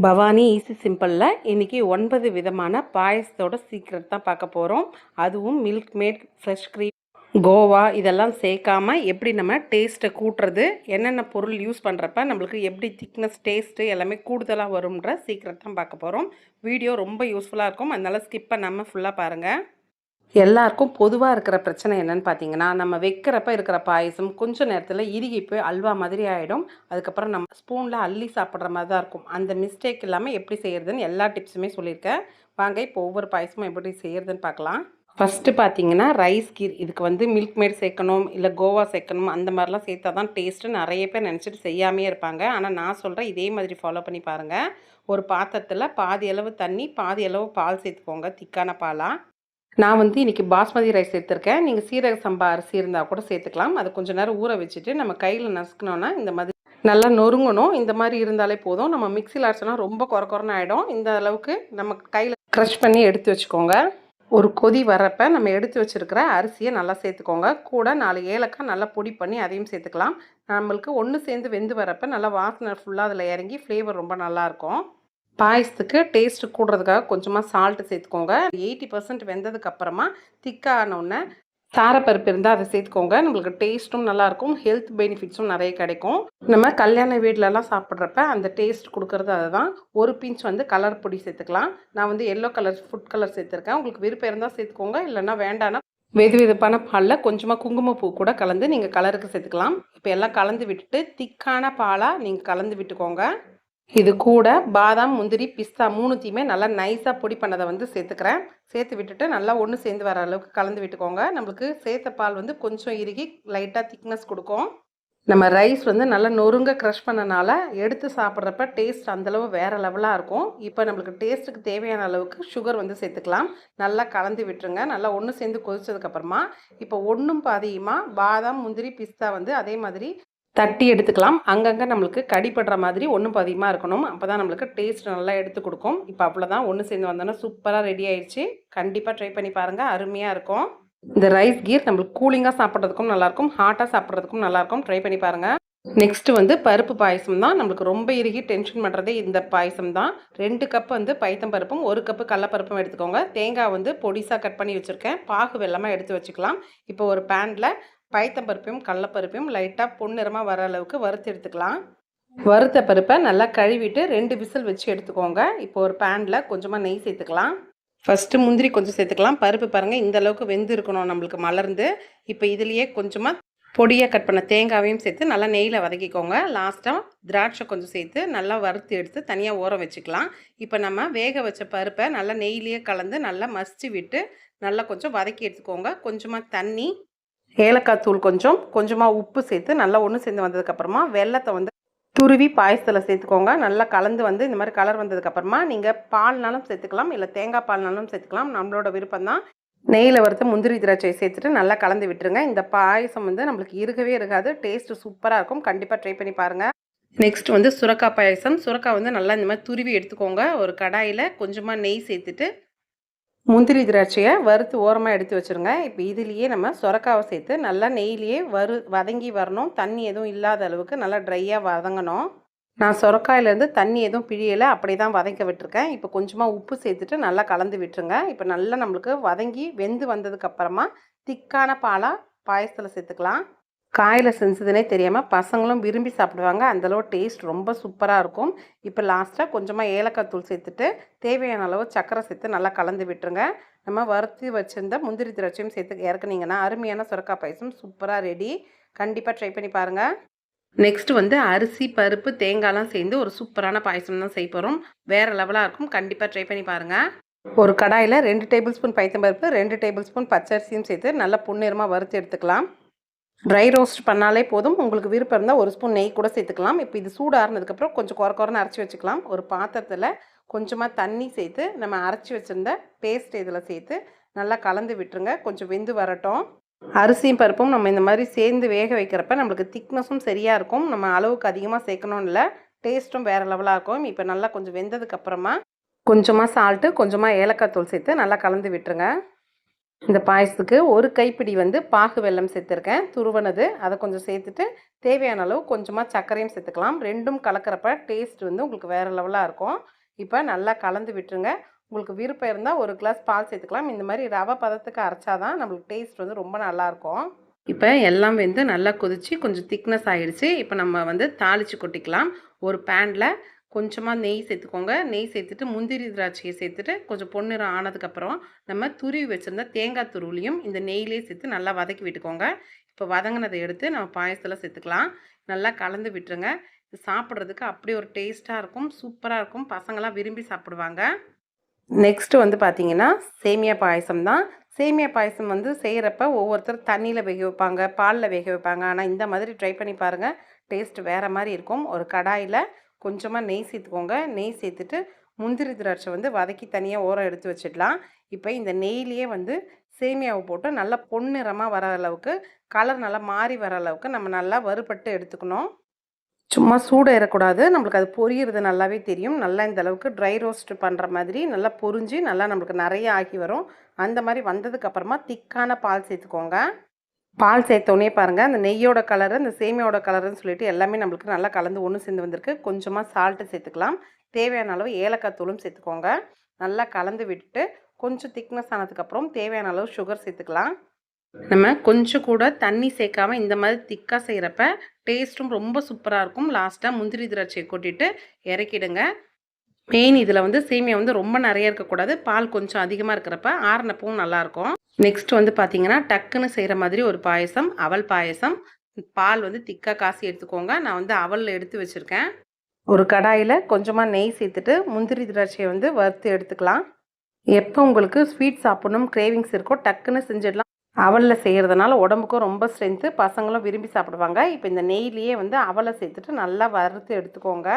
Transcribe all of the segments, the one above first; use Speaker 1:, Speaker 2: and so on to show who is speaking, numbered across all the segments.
Speaker 1: Bhavani easy சிம்பிளில் இன்றைக்கி ஒன்பது விதமான பாயசத்தோட சீக்ரெட் தான் பார்க்க போகிறோம் அதுவும் milk made fresh cream khoa இதெல்லாம் சேர்க்காம எப்படி நம்ம டேஸ்ட்டை கூட்டுறது என்னென்ன பொருள் யூஸ் பண்ணுறப்ப நம்மளுக்கு எப்படி திக்னஸ் டேஸ்ட்டு எல்லாமே கூடுதலாக வரும்ன்ற சீக்ரெட் தான் பார்க்க போகிறோம் வீடியோ ரொம்ப யூஸ்ஃபுல்லாக இருக்கும். அதனால் ஸ்கிப் பண்ணாமல் ஃபுல்லாக பாருங்கள் எல்லாருக்கும் பொதுவாக இருக்கிற பிரச்சனை என்னன்னு பார்த்தீங்கன்னா நம்ம வைக்கிறப்ப இருக்கிற பாயசம் கொஞ்ச நேரத்தில் இறுகி போய் அல்வா மாதிரி ஆகிடும் அதுக்கப்புறம் நம்ம ஸ்பூனில் அள்ளி சாப்பிட்ற மாதிரி தான் இருக்கும். அந்த மிஸ்டேக் இல்லாமல் எப்படி செய்கிறதுன்னு எல்லா டிப்ஸுமே சொல்லியிருக்கேன். வாங்க இப்போ ஒவ்வொரு பாயசமும் எப்படி செய்கிறதுன்னு பார்க்கலாம் ஃபஸ்ட்டு பார்த்தீங்கன்னா ரைஸ் கீர். இதுக்கு வந்து மில்க் மேட் சேர்க்கணும் இல்லை கோவா சேர்க்கணும் அந்த மாதிரிலாம் சேர்த்தா தான் டேஸ்ட்டு நிறைய பேர் நினச்சிட்டு செய்யாமே இருப்பாங்க. ஆனால் நான் சொல்கிறேன் இதே மாதிரி ஃபாலோ பண்ணி பாருங்கள் ஒரு பாத்திரத்தில் பாதி அளவு தண்ணி பாதி அளவு பால் சேர்த்துக்கோங்க. திக்கான பாலாக நான் வந்து இன்றைக்கி பாஸ்மதி ரைஸ் சேர்த்துருக்கேன் நீங்கள் சீரக சம்பா அரிசி இருந்தால் கூட சேர்த்துக்கலாம். அதை கொஞ்சம் நேரம் ஊற வச்சுட்டு நம்ம கையில் நசுக்கணுன்னா இந்த மாதிரி நல்லா நொறுங்கணும். இந்த மாதிரி இருந்தாலே போதும். நம்ம மிக்சியில் அரைச்சோன்னா ரொம்ப குறை குறைன்னு ஆகிடும் இந்த அளவுக்கு நம்ம கையில் க்ரஷ் பண்ணி எடுத்து வச்சுக்கோங்க. ஒரு கொதி வரப்போ நம்ம எடுத்து வச்சுருக்கிற அரிசியை நல்லா சேர்த்துக்கோங்க. கூட நாலு ஏலக்காய் நல்லா பொடி பண்ணி அதையும் சேர்த்துக்கலாம். நம்மளுக்கு ஒன்று சேர்ந்து வெந்து வரப்போ நல்லா வாசனை ஃபுல்லாக அதில் இறங்கி ஃப்ளேவர் ரொம்ப நல்லாயிருக்கும் பாயசத்துக்கு டேஸ்ட் கூடுறதுக்காக கொஞ்சமாக சால்ட்டு சேர்த்துக்கோங்க. எயிட்டி பர்சன்ட் வெந்ததுக்கு அப்புறமா திக்கானோடனே சாரப்பருப்பு இருந்தால் அதை சேர்த்துக்கோங்க. நம்மளுக்கு டேஸ்ட்டும் நல்லாயிருக்கும் ஹெல்த் பெனிஃபிட்ஸும் நிறைய கிடைக்கும். நம்ம கல்யாண வீட்டிலலாம் சாப்பிட்றப்ப அந்த டேஸ்ட் கொடுக்குறது அதுதான். ஒரு பிஞ்ச் வந்து கலர் பொடி சேர்த்துக்கலாம். நான் வந்து எல்லோ கலர் ஃபுட் கலர் சேர்த்துருக்கேன். உங்களுக்கு விருப்பம் இருந்தால் சேர்த்துக்கோங்க. இல்லைன்னா வேண்டாம்னா வெது வெதுப்பான பாலில் கொஞ்சமாக குங்குமப்பூ கூட கலந்து நீங்கள் கலருக்கு சேர்த்துக்கலாம். இப்போ எல்லாம் கலந்து விட்டுட்டு திக்கான பாலாக நீங்கள் கலந்து விட்டுக்கோங்க. இது கூட பாதாம் முந்திரி பிஸ்தா மூணுத்தையுமே நல்லா நைஸாக பொடி பண்ணதை வந்து சேர்த்துக்கிறேன். சேர்த்து விட்டுட்டு நல்லா ஒன்று சேர்ந்து வர அளவுக்கு கலந்து விட்டுக்கோங்க. நம்மளுக்கு சேர்த்த பால் வந்து கொஞ்சம் இறுகி லைட்டாக திக்னஸ் கொடுக்கும். நம்ம ரைஸ் வந்து நல்லா நொறுங்க க்ரஷ் பண்ணனால எடுத்து சாப்பிட்றப்ப டேஸ்ட் அந்தளவு வேறு லெவலாக இருக்கும். இப்போ நம்மளுக்கு டேஸ்ட்டுக்கு தேவையான அளவுக்கு சுகர் வந்து சேர்த்துக்கலாம். நல்லா கலந்து விட்டுருங்க. நல்லா ஒன்று சேர்ந்து கொதிச்சதுக்கப்புறமா இப்போ ஒன்றும் பாதியுமா பாதாம் முந்திரி பிஸ்தா வந்து அதே மாதிரி தட்டி எடுத்துக்கலாம். அங்கங்கே நம்மளுக்கு கடிப்படுற மாதிரி ஒன்றும் பதிகமாக இருக்கணும். அப்போ தான் நம்மளுக்கு டேஸ்ட் நல்லா எடுத்து கொடுக்கும். இப்போ அவ்வளோதான் ஒன்று சேர்ந்து வந்தோன்னா சூப்பராக ரெடி ஆயிடுச்சு. கண்டிப்பாக ட்ரை பண்ணி பாருங்கள் அருமையாக இருக்கும். இந்த ரைஸ் கீர் நம்மளுக்கு கூலிங்காக சாப்பிட்றதுக்கும் நல்லாயிருக்கும் ஹாட்டாக சாப்பிட்றதுக்கும் நல்லாயிருக்கும் ட்ரை பண்ணி பாருங்கள் நெக்ஸ்ட்டு வந்து பருப்பு பாயசம் தான். நம்மளுக்கு ரொம்ப இறுகி டென்ஷன் பண்ணுறதே இந்த பாயசம் தான். ரெண்டு கப் வந்து பைத்தம் பருப்பும் ஒரு கப்பு கடலப்பருப்பும் எடுத்துக்கோங்க. தேங்காய் வந்து பொடிசாக கட் பண்ணி வச்சுருக்கேன். பாகு வெள்ளமாக எடுத்து வச்சுக்கலாம். இப்போ ஒரு பேனில் பைத்தம்பருப்பையும் கடலப்பருப்பையும் லைட்டாக பொன்னிறமாக வர அளவுக்கு வறுத்து எடுத்துக்கலாம். வறுத்த பருப்பை நல்லா கழுவிட்டு ரெண்டு விசில் வச்சு எடுத்துக்கோங்க. இப்போ ஒரு பேனில் கொஞ்சமாக நெய் சேர்த்துக்கலாம். ஃபஸ்ட்டு முந்திரி கொஞ்சம் சேர்த்துக்கலாம். பருப்பு பாருங்கள் இந்த அளவுக்கு வெந்து இருக்கணும் நம்மளுக்கு மலர்ந்து. இப்போ இதுலேயே கொஞ்சமாக பொடியாக கட் பண்ண தேங்காவையும் சேர்த்து நல்லா நெய்யில் வதக்கிக்கோங்க. லாஸ்ட்டாக திராட்சை கொஞ்சம் சேர்த்து நல்லா வறுத்து எடுத்து தனியாக ஊற வச்சுக்கலாம். இப்போ நம்ம வேக வச்ச பருப்பை நல்லா நெய்லேயே கலந்து நல்லா மசிச்சு விட்டு நல்லா கொஞ்சம் வதக்கி எடுத்துக்கோங்க. கொஞ்சமாக தண்ணி ஏலக்காய் தூள் கொஞ்சம் கொஞ்சமாக உப்பு சேர்த்து நல்லா ஒன்று சேர்ந்து வந்ததுக்கப்புறமா வெள்ளத்தை வந்து துருவி பாயசத்தில் சேர்த்துக்கோங்க. நல்லா கலந்து வந்து இந்த மாதிரி கலர் வந்ததுக்கப்புறமா நீங்கள் பால்னாலும் சேர்த்துக்கலாம் இல்லை தேங்காய் பால்னாலும் சேர்த்துக்கலாம். நம்மளோட விருப்பம் தான். நெய்யில் வறுத்த முந்திரி திராட்சை சேர்த்துட்டு நல்லா கலந்து விட்டுருங்க. இந்த பாயசம் வந்து நம்மளுக்கு இருக்கவே இருக்காது. டேஸ்ட்டு சூப்பராக இருக்கும். கண்டிப்பாக ட்ரை பண்ணி பாருங்கள் நெக்ஸ்ட் வந்து சுரக்காய் பாயசம். சுரக்காய் வந்து நல்லா இந்த மாதிரி துருவி எடுத்துக்கோங்க. ஒரு கடாயில் கொஞ்சமாக நெய் சேர்த்துட்டு முந்திரி திராட்சையை வறுத்து ஓரமாக எடுத்து வச்சுருங்க. இப்போ இதுலேயே நம்ம சுரக்காவை சேர்த்து நல்லா நெய்லேயே வறு வதங்கி வரணும். தண்ணி எதுவும் இல்லாத அளவுக்கு நல்லா ட்ரையாக வதங்கணும். நான் சுரக்காயிலேருந்து தண்ணி எதுவும் பிழியலை அப்படி தான் வதக்க விட்டுருக்கேன். இப்போ கொஞ்சமாக உப்பு சேர்த்துட்டு நல்லா கலந்து விட்டுருங்க. இப்போ நல்லா நம்மளுக்கு வதங்கி வெந்து வந்ததுக்கப்புறமா திக்கான பாலாக பாயசத்தில் சேர்த்துக்கலாம். காயில் செஞ்சதுனே தெரியாமல் பசங்களும் விரும்பி சாப்பிடுவாங்க. அந்தளவு டேஸ்ட் ரொம்ப சூப்பராக இருக்கும். இப்போ லாஸ்ட்டாக கொஞ்சமாக ஏலக்காய் தூள் சேர்த்துட்டு தேவையான அளவு சக்கரை சேர்த்து நல்லா கலந்து விட்டுருங்க. நம்ம வறுத்து வச்சுருந்த முந்திரி திராட்சையும் சேர்த்து இறக்குனீங்கன்னா அருமையான சுரக்காய் பாயசம் சூப்பராக ரெடி. கண்டிப்பாக ட்ரை பண்ணி பாருங்கள் நெக்ஸ்ட் வந்து அரிசி பருப்பு தேங்காய்லாம் சேர்ந்து ஒரு சூப்பரான பாயசம் தான் செய்ய போகிறோம் வேறு லெவலாக இருக்கும். கண்டிப்பாக ட்ரை பண்ணி பாருங்கள் ஒரு கடாயில் ரெண்டு டேபிள் ஸ்பூன் பைத்தம்பருப்பு ரெண்டு டேபிள் ஸ்பூன் பச்சரிசியும் சேர்த்து நல்லா புன்னிறமாக வறுத்து எடுத்துக்கலாம். ட்ரை ரோஸ்ட் பண்ணாலே போதும். உங்களுக்கு விருப்பம் இருந்தால் ஒரு ஸ்பூன் நெய் கூட சேர்த்துக்கலாம். இப்போ இது சூடாகிறதுக்கப்புறம் கொஞ்சம் குறை குறைன்னு அரைச்சி வச்சுக்கலாம். ஒரு பாத்திரத்தில் கொஞ்சமாக தண்ணி சேர்த்து நம்ம அரைச்சி வச்சுருந்த பேஸ்ட் இதில் சேர்த்து நல்லா கலந்து விட்டுருங்க. கொஞ்சம் வெந்து வரட்டும். அரிசியும் பருப்பும் நம்ம இந்த மாதிரி சேர்ந்து வேக வைக்கிறப்ப நம்மளுக்கு திக்னஸும் சரியாக இருக்கும். நம்ம அளவுக்கு அதிகமாக சேர்க்கணும் இல்லை. டேஸ்ட்டும் வேறு லெவலாக இருக்கும். இப்போ நல்லா கொஞ்சம் வெந்ததுக்கப்புறமா கொஞ்சமாக சால்ட்டு கொஞ்சமாக ஏலக்காய் தூள் சேர்த்து நல்லா கலந்து விட்டுருங்க. இந்த பாயசத்துக்கு ஒரு கைப்பிடி வந்து பாகு வெல்லம் சேர்த்துருக்கேன். துருவனது. அதை கொஞ்சம் சேர்த்துட்டு தேவையான அளவு கொஞ்சமாக சர்க்கரையும் சேர்த்துக்கலாம். ரெண்டும் கலக்கிறப்ப டேஸ்ட் வந்து உங்களுக்கு வேறு லெவலாக இருக்கும். இப்போ நல்லா கலந்து விட்டுருங்க. உங்களுக்கு விருப்பம் இருந்தால் ஒரு கிளாஸ் பால் சேர்த்துக்கலாம். இந்த மாதிரி ரவை பதத்துக்கு அரைச்சாதான் நம்மளுக்கு டேஸ்ட் வந்து ரொம்ப நல்லாயிருக்கும் இப்போ எல்லாம் வந்து நல்லா கொதிச்சு கொஞ்சம் திக்னஸ் ஆகிடுச்சு இப்போ நம்ம வந்து தாளித்து கொட்டிக்கலாம். ஒரு பேனில் கொஞ்சமாக நெய் சேர்த்துக்கோங்க. நெய் சேர்த்துட்டு முந்திரி திராட்சையை சேர்த்துட்டு கொஞ்சம் பொன்னிறம் ஆனதுக்கப்புறம் நம்ம துருவி வச்சுருந்த தேங்காய் துருவிலையும் இந்த நெய்லேயே சேர்த்து நல்லா வதக்கி விட்டுக்கோங்க. இப்போ வதங்கினதை எடுத்து நம்ம பாயசத்தில் சேர்த்துக்கலாம். நல்லா கலந்து விட்டுருங்க. இது சாப்பிட்றதுக்கு அப்படி ஒரு டேஸ்ட்டாக இருக்கும். சூப்பராக இருக்கும். பசங்களாம் விரும்பி சாப்பிடுவாங்க. நெக்ஸ்ட்டு வந்து பார்த்திங்கன்னா சேமியா பாயசம் தான். சேமியா பாயசம் வந்து செய்கிறப்ப ஒவ்வொருத்தர் தண்ணியில் வேக வைப்பாங்க பாலில் வேக வைப்பாங்க. ஆனால் இந்த மாதிரி ட்ரை பண்ணி பாருங்கள் டேஸ்ட் வேறு மாதிரி இருக்கும். ஒரு கடாயில் கொஞ்சமாக நெய் சேர்த்துக்கோங்க. நெய் சேர்த்துட்டு முந்திரி திராட்சை வந்து வதக்கி தனியாக ஓரம் எடுத்து வச்சிடலாம். இப்போ இந்த நெய்லேயே வந்து சேமியாவை போட்டு நல்லா பொன்னிறமாக வர அளவுக்கு கலர் நல்லா மாறி வர அளவுக்கு நம்ம நல்லா வறுபட்டு எடுத்துக்கணும். சும்மா சூடு ஏறக்கூடாது. நம்மளுக்கு அது பொரியிறது நல்லாவே தெரியும். நல்லா இந்த அளவுக்கு ட்ரை ரோஸ்ட் பண்ணுற மாதிரி நல்லா பொரிஞ்சு நல்லா நம்மளுக்கு நிறைய ஆகி வரும். அந்த மாதிரி வந்ததுக்கப்புறமா திக்கான பால் சேர்த்துக்கோங்க. பால் சேர்த்தோடனே பாருங்கள் அந்த நெய்யோட கலரு அந்த சேமியோட கலருன்னு சொல்லிட்டு எல்லாமே நம்மளுக்கு நல்லா கலந்து ஒன்று சேர்ந்து வந்திருக்கு. கொஞ்சமாக சால்ட்டு சேர்த்துக்கலாம். தேவையான அளவு ஏலக்காய் தூளும் சேர்த்துக்கோங்க. நல்லா கலந்து விட்டுட்டு கொஞ்சம் திக்னஸ் ஆனதுக்கப்புறம் தேவையான அளவு சுகர் சேர்த்துக்கலாம். நம்ம கொஞ்சம் கூட தண்ணி சேர்க்காம இந்த மாதிரி திக்காக செய்கிறப்ப டேஸ்ட்டும் ரொம்ப சூப்பராக இருக்கும். லாஸ்ட்டாக முந்திரி திராட்சையை கொட்டிட்டு இறக்கிடுங்க. மெயின் இதில் வந்து சேமியா வந்து ரொம்ப நிறைய இருக்கக்கூடாது. பால் கொஞ்சம் அதிகமாக இருக்கிறப்ப ஆறுனப்பவும் நல்லாயிருக்கும். நெக்ஸ்ட் வந்து பார்த்தீங்கன்னா டக்குன்னு செய்கிற மாதிரி ஒரு பாயசம் அவல் பாயசம். பால் வந்து திக்காக காசி எடுத்துக்கோங்க. நான் வந்து அவலில் எடுத்து வச்சுருக்கேன். ஒரு கடாயில் கொஞ்சமாக நெய் சேர்த்துட்டு முந்திரி திராட்சையை வந்து வறுத்து எடுத்துக்கலாம். எப்போ உங்களுக்கு ஸ்வீட் சாப்பிடணும் கிரேவிங்ஸ் இருக்கோ டக்குன்னு செஞ்சிடலாம். அவலில் செய்கிறதுனால உடம்புக்கும் ரொம்ப ஸ்ட்ரென்த்து பசங்களும் விரும்பி சாப்பிடுவாங்க. இப்போ இந்த நெய்லேயே வந்து அவலை சேர்த்துட்டு நல்லா வறுத்து எடுத்துக்கோங்க.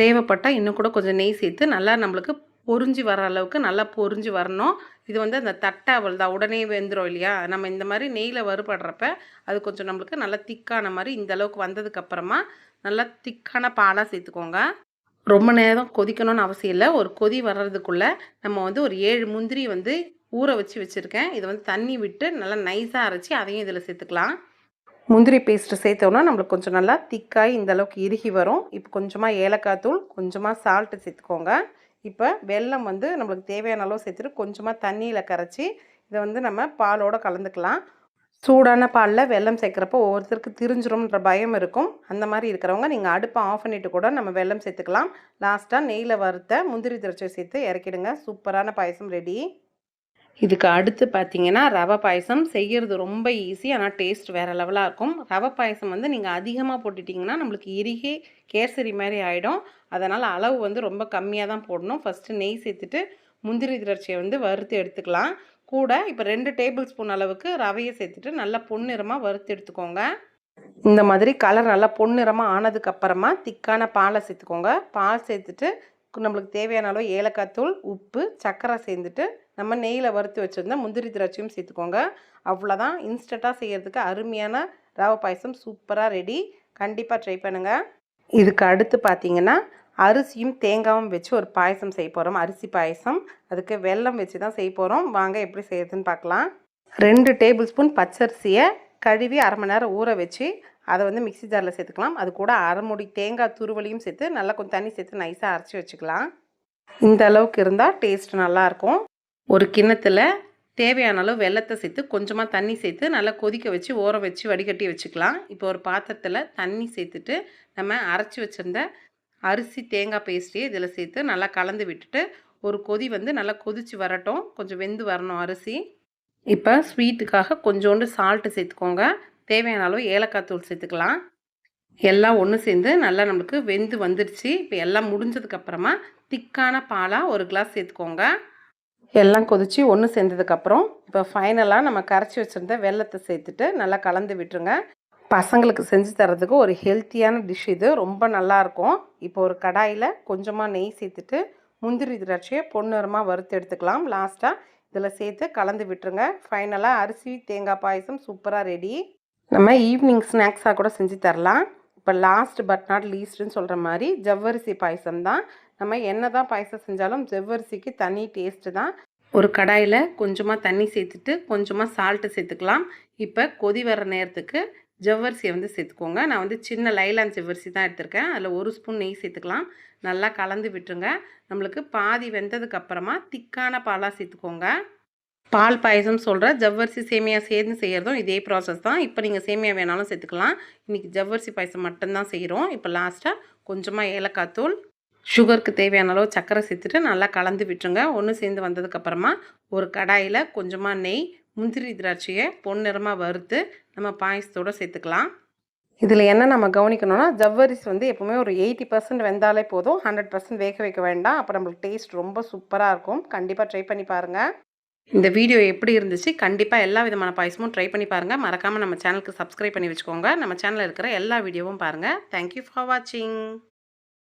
Speaker 1: தேவைப்பட்டால் இன்னும் கூட கொஞ்சம் நெய் சேர்த்து நல்லா நம்மளுக்கு பொறிஞ்சு வர அளவுக்கு நல்லா பொறிஞ்சு வரணும். இது வந்து அந்த தட்டை அவள் தான் உடனே வெந்துடும் இல்லையா? நம்ம இந்த மாதிரி நெய்யில் வறுபடுறப்ப அது கொஞ்சம் நம்மளுக்கு நல்லா திக்கான மாதிரி இந்த அளவுக்கு வந்ததுக்கப்புறமா நல்லா திக்கான பாலாக சேர்த்துக்கோங்க. ரொம்ப நேரம் கொதிக்கணும்னு அவசியம் இல்லை. ஒரு கொதி வர்றதுக்குள்ளே நம்ம வந்து ஒரு ஏழு முந்திரி வந்து ஊற வச்சு வச்சுருக்கேன். இதை வந்து தண்ணி விட்டு நல்லா நைஸாக அரைச்சி அதையும் இதில் சேர்த்துக்கலாம். முந்திரி பேஸ்ட்டு சேர்த்தோன்னா நம்மளுக்கு கொஞ்சம் நல்லா திக்காய் இந்த அளவுக்கு இறுகி வரும். இப்போ கொஞ்சமாக ஏலக்காய் தூள் கொஞ்சமாக சால்ட்டு சேர்த்துக்கோங்க. இப்போ வெல்லம் வந்து நம்மளுக்கு தேவையான அளவு சேர்த்துட்டு கொஞ்சமாக தண்ணியில் கரைச்சி இதை வந்து நம்ம பாலோடு கலந்துக்கலாம். சூடான பாலில் வெல்லம் சேர்க்குறப்போ ஒவ்வொருத்தருக்கு திரிஞ்சிரும்ன்ற பயம் இருக்கும். அந்த மாதிரி இருக்கிறவங்க நீங்கள் அடுப்பை ஆஃப் பண்ணிவிட்டு கூட நம்ம வெல்லம் சேர்த்துக்கலாம். லாஸ்ட்டாக நெய்யில் வறுத்த முந்திரி திரைச்சி சேர்த்து இறக்கிடுங்க. சூப்பரான பாயசம் ரெடி இதுக்கு அடுத்து பார்த்தீங்கன்னா ரவை பாயசம் செய்கிறது ரொம்ப ஈஸி ஆனால் டேஸ்ட் வேறு லெவலாக இருக்கும். ரவை பாயசம் வந்து நீங்கள் அதிகமாக போட்டுட்டிங்கன்னா நம்மளுக்கு இறுகி கேசரி மாதிரி ஆகிடும் அதனால் அளவு வந்து ரொம்ப கம்மியாக தான் போடணும். ஃபஸ்ட்டு நெய் சேர்த்துட்டு முந்திரி திரட்சியை வந்து வறுத்து எடுத்துக்கலாம். கூட இப்போ ரெண்டு டேபிள் ஸ்பூன் அளவுக்கு ரவையை சேர்த்துட்டு நல்லா பொன்னிறமாக வறுத்து எடுத்துக்கோங்க. இந்த மாதிரி கலர் நல்லா பொன்னிறமாக ஆனதுக்கப்புறமா திக்கான பாலை சேர்த்துக்கோங்க. பால் சேர்த்துட்டு நம்மளுக்கு தேவையான அளவு ஏலக்காய் தூள் உப்பு சர்க்கரை சேர்ந்துட்டு நம்ம நெய்யில் வறுத்து வச்சுருந்தா முந்திரி திராட்சையும் சேர்த்துக்கோங்க. அவ்வளோதான் இன்ஸ்டண்ட்டாக செய்கிறதுக்கு அருமையான ரவை பாயசம் சூப்பராக ரெடி. கண்டிப்பாக ட்ரை பண்ணுங்கள் இதுக்கு அடுத்து பார்த்தீங்கன்னா அரிசியும் தேங்காயும் வச்சு ஒரு பாயசம் செய்ய போகிறோம் அரிசி பாயசம். அதுக்கு வெல்லம் வச்சு தான் செய்ய போகிறோம் வாங்க எப்படி செய்யறதுன்னு பார்க்கலாம் ரெண்டு டேபிள் ஸ்பூன் பச்சரிசியை கழுவி அரை மணி நேரம் ஊற வச்சு அதை வந்து மிக்சி ஜாரில் சேர்த்துக்கலாம். அது கூட அரை முடி தேங்காய் துருவலையும் சேர்த்து நல்லா கொஞ்சம் தண்ணி சேர்த்து நைஸாக அரைச்சி வச்சுக்கலாம். இந்த அளவுக்கு இருந்தால் டேஸ்ட் நல்லாயிருக்கும் ஒரு கிண்ணத்தில் தேவையான அளவு வெள்ளத்தை சேர்த்து கொஞ்சமாக தண்ணி சேர்த்து நல்லா கொதிக்க வச்சு ஊற வச்சு வடிகட்டி வச்சுக்கலாம். இப்போ ஒரு பாத்திரத்தில் தண்ணி சேர்த்துட்டு நம்ம அரைச்சி வச்சுருந்த அரிசி தேங்காய் பேஸ்ட்டையே இதில் சேர்த்து நல்லா கலந்து விட்டுட்டு ஒரு கொதி வந்து நல்லா கொதித்து வரட்டும். கொஞ்சம் வெந்து வரணும் அரிசி. இப்போ ஸ்வீட்டுக்காக கொஞ்சோண்டு சால்ட்டு சேர்த்துக்கோங்க. தேவையான அளவு ஏலக்காய் தூள் சேர்த்துக்கலாம். எல்லாம் ஒன்று சேர்ந்து நல்லா நம்மளுக்கு வெந்து வந்துடுச்சு இப்போ எல்லாம் முடிஞ்சதுக்கப்புறமா திக்கான பாலாக ஒரு கிளாஸ் சேர்த்துக்கோங்க. எல்லாம் கொதித்து ஒன்று சேர்ந்ததுக்கப்புறம் இப்போ ஃபைனலாக நம்ம கரைச்சி வச்சுருந்த வெள்ளத்தை சேர்த்துட்டு நல்லா கலந்து விட்டுருங்க. பசங்களுக்கு செஞ்சு தரதுக்கு ஒரு ஹெல்த்தியான டிஷ் இது. ரொம்ப நல்லாயிருக்கும் இப்போ ஒரு கடாயில் கொஞ்சமாக நெய் சேர்த்துட்டு முந்திரி திராட்சையை பொன்னிறமாக வறுத்து எடுத்துக்கலாம். லாஸ்ட்டாக இதில் சேர்த்து கலந்து விட்டுருங்க. ஃபைனலாக அரிசி தேங்காய் பாயசம் சூப்பராக ரெடி நம்ம ஈவினிங் ஸ்நாக்ஸாக கூட செஞ்சு தரலாம். இப்போ லாஸ்ட் பட் நாட் லீஸ்ட்டுன்னு சொல்கிற மாதிரி ஜவ்வரிசி பாயசம் தான். நம்ம என்ன தான் பாயசம் செஞ்சாலும் ஜவ்வரிசிக்கு தனி டேஸ்ட்டு தான். ஒரு கடாயில் கொஞ்சமாக தண்ணி சேர்த்துட்டு கொஞ்சமாக சால்ட்டு சேர்த்துக்கலாம். இப்போ கொதி வர நேரத்துக்கு ஜவ்வரிசியை வந்து சேர்த்துக்கோங்க. நான் வந்து சின்ன லைலான் ஜவ்வரிசி தான் எடுத்திருக்கேன். அதில் ஒரு ஸ்பூன் நெய் சேர்த்துக்கலாம். நல்லா கலந்து விட்டுருங்க. நம்மளுக்கு பாதி வெந்ததுக்கு அப்புறமா திக்கான பாலாக சேர்த்துக்கோங்க. பால் பாயசம் சொல்கிற ஜவ்வரிசி சேமியா சேர்ந்து செய்கிறதும் இதே ப்ராசஸ் தான். இப்போ நீங்கள் சேமியா வேணாலும் சேர்த்துக்கலாம். இன்றைக்கி ஜவ்வரிசி பாயசம் மட்டும்தான் செய்கிறோம் இப்போ லாஸ்ட்டாக கொஞ்சமாக ஏலக்காய் தூள் சுகருக்கு தேவையான அளவு சர்க்கரை சேர்த்துட்டு நல்லா கலந்து விட்டுருங்க. ஒன்று சேர்ந்து வந்ததுக்கப்புறமா ஒரு கடாயில் கொஞ்சமாக நெய் முந்திரி திராட்சையை பொன்னிறமாக வறுத்து நம்ம பாயசத்தோடு சேர்த்துக்கலாம். இதில் என்ன நம்ம கவனிக்கணும்னா ஜவ்வரிசி வந்து எப்போவுமே ஒரு எயிட்டி பர்சன்ட் வெந்தாலே போதும். ஹண்ட்ரட் பர்சன்ட் வேக வைக்க வேண்டாம். அப்போ நம்மளுக்கு டேஸ்ட் ரொம்ப சூப்பராக இருக்கும். கண்டிப்பாக ட்ரை பண்ணி பாருங்கள் இந்த வீடியோ எப்படி இருந்துச்சு? கண்டிப்பாக எல்லா விதமான பாயசமும் ட்ரை பண்ணி பாருங்கள் மறக்காமல் நம்ம சேனலுக்கு சப்ஸ்கிரைப் பண்ணி வச்சுக்கோங்க. நம்ம சேனலில் இருக்கிற எல்லா வீடியோவும் பாருங்கள் தேங்க்யூ ஃபார் வாட்சிங்